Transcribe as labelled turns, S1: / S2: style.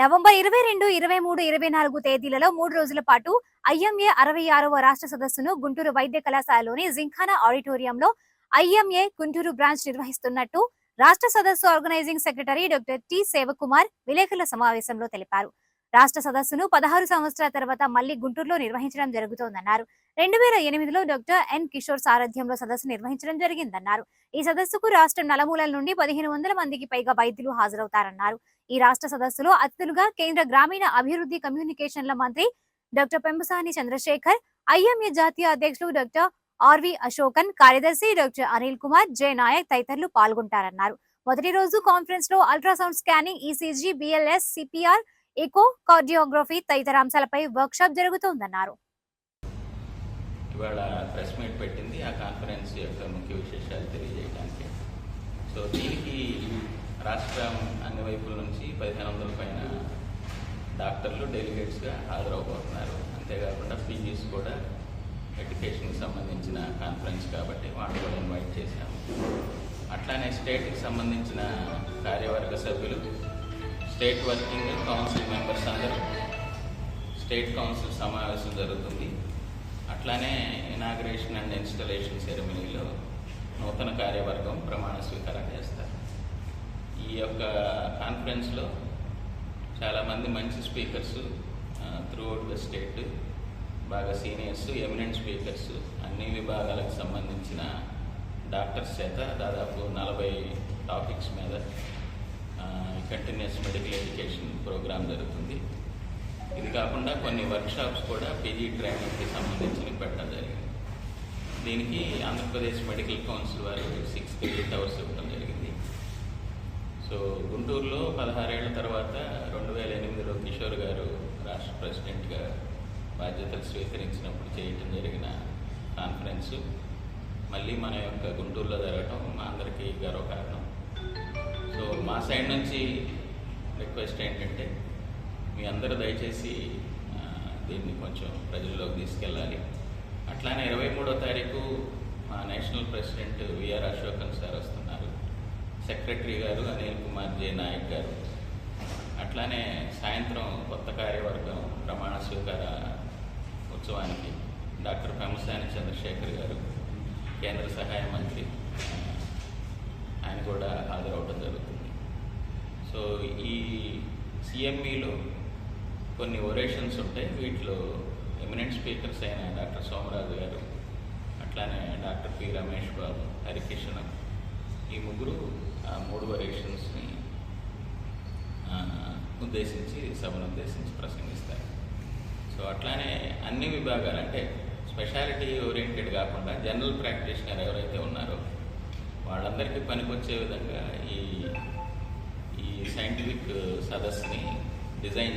S1: November ఇరవై రెండు ఇరవై మూడు ఇరవై నాలుగు తేదీలలో మూడు రోజుల పాటు ఐఎంఏ అరవై ఆరవ రాష్ట్ర సదస్సును గుంటూరు వైద్య కళాశాలలోని జింఖానా ఆడిటోరియంలో ఐఎంఏ గుంటూరు బ్రాంచ్ నిర్వహిస్తున్నట్టు రాష్ట్ర సదస్సు organising secretary doctor T Sevakumar విలేకరుల సమావేశంలో తెలిపారు. రాష్ట్ర సదస్సును పదహారు సంవత్సరాల తర్వాత మళ్ళీ గుంటూరులో నిర్వహించడం జరుగుతోందన్నారు. రెండు వేల ఎనిమిదిలో డాక్టర్ ఎన్ కిషోర్ సారథ్యంలో సదస్సు నిర్వహించడం జరిగిందన్నారు. ఈ సదస్సుకు రాష్ట్రం నలుమూలల నుండి పదిహేను వందల మందికి పైగా వైద్యులు హాజరవుతారన్నారు. ఈ రాష్ట్ర సదస్సులో అతిథులుగా కేంద్ర గ్రామీణ అభివృద్ధి కమ్యూనికేషన్ల మంత్రి డాక్టర్ పెంబసాని చంద్రశేఖర్ ఐఎంఏ జాతీయ అధ్యక్షులు డాక్టర్ ఆర్వి అశోకన్ కార్యదర్శి డాక్టర్ అనిల్ కుమార్ జే నాయక్ తదితరులు పాల్గొంటారన్నారు. మొదటి రోజు కాన్ఫరెన్స్లో ultrasound scanning ECG BLS CPR echo cardiography తదితర అంశాలపై వర్క్ షాప్ జరుగుతోందన్నారు.
S2: ఇవాళ ప్రెస్ మీట్ పెట్టింది. ఆ కాన్ఫరెన్స్ యొక్క ముఖ్య విశేషాలు తెలియజేయడానికి. సో దీనికి రాష్ట్రం అన్ని వైపుల నుంచి పదిహేను వందల పైన డాక్టర్లు డెలిగేట్స్గా హాజరవబోతున్నారు అంతేకాకుండా పీజీస్ కూడా ఎడ్యుకేషన్కి సంబంధించిన కాన్ఫరెన్స్ కాబట్టి వాళ్ళు కూడా ఇన్వైట్ చేశాము. అట్లానే స్టేట్కి సంబంధించిన కార్యవర్గ సభ్యులు స్టేట్ వర్కింగ్ కౌన్సిల్ మెంబర్స్ అందరూ స్టేట్ కౌన్సిల్ సమావేశం జరుగుతుంది. అట్లానే ఇనాగ్రేషన్ అండ్ ఇన్స్టలేషన్ సెరమనీలో నూతన కార్యవర్గం ప్రమాణ స్వీకారం చేస్తారు. ఈ యొక్క కాన్ఫరెన్స్లో చాలామంది మంచి స్పీకర్స్ త్రూఅవుట్ ద స్టేట్ బాగా సీనియర్స్ ఎమినెంట్ స్పీకర్స్ అన్ని విభాగాలకు సంబంధించిన డాక్టర్స్ చేత దాదాపు నలభై టాపిక్స్ మీద కంటిన్యూస్ మెడికల్ ఎడ్యుకేషన్ ప్రోగ్రామ్ జరుగుతుంది. ఇది కాకుండా కొన్ని వర్క్షాప్స్ కూడా పీజీ ట్రైనింగ్కి సంబంధించినవి పెట్టడం జరిగింది. దీనికి ఆంధ్రప్రదేశ్ మెడికల్ కౌన్సిల్ వారు సిక్స్ క్రెడిట్ అవర్స్ ఇవ్వడం జరిగింది. సో గుంటూరులో పదహారేళ్ళ తర్వాత రెండు వేల ఎనిమిదిలో కిషోర్ గారు రాష్ట్ర ప్రెసిడెంట్గా బాధ్యతలు స్వీకరించినప్పుడు చేయటం జరిగిన కాన్ఫరెన్స్. మళ్ళీ మన యొక్క గుంటూరులో జరగటం మా అందరికీ గర్వకారణం. మా సైడ్ నుంచి రిక్వెస్ట్ ఏంటంటే మీ అందరూ దయచేసి దీన్ని కొంచెం ప్రజల్లోకి తీసుకెళ్ళాలి. అట్లానే ఇరవై మూడో తారీఖు మా national president V R Asokan sir వస్తున్నారు. సెక్రటరీ గారు అనిల్ కుమార్ జే నాయక్ గారు. అట్లానే సాయంత్రం కొత్త కార్యవర్గం ప్రమాణ స్వీకార ఉత్సవానికి డాక్టర్ పెమసాని చంద్రశేఖర్ గారు కేంద్ర సహాయ మంత్రి ఆయన కూడా హాజరవడం జరుగుతుంది. సో ఈ సిఎంఈలో కొన్ని ఒరేషన్స్ ఉంటాయి. వీటిలో ఎమినెంట్ స్పీకర్స్ అయిన డాక్టర్ సోమరాజు గారు అట్లానే డాక్టర్ పి రమేష్ బాబు హరికిషన్ ఈ ముగ్గురు ఆ మూడు ఒరేషన్స్ని ఉద్దేశించి సభను ఉద్దేశించి ప్రసంగిస్తారు. సో అట్లానే అన్ని విభాగాలు అంటే స్పెషాలిటీ ఓరియంటెడ్ కాకుండా జనరల్ ప్రాక్టీషనర్ ఎవరైతే ఉన్నారో వాళ్ళందరికీ పనికొచ్చే విధంగా ఈ ఈ సైంటిఫిక్ సదస్సుని డిజైన్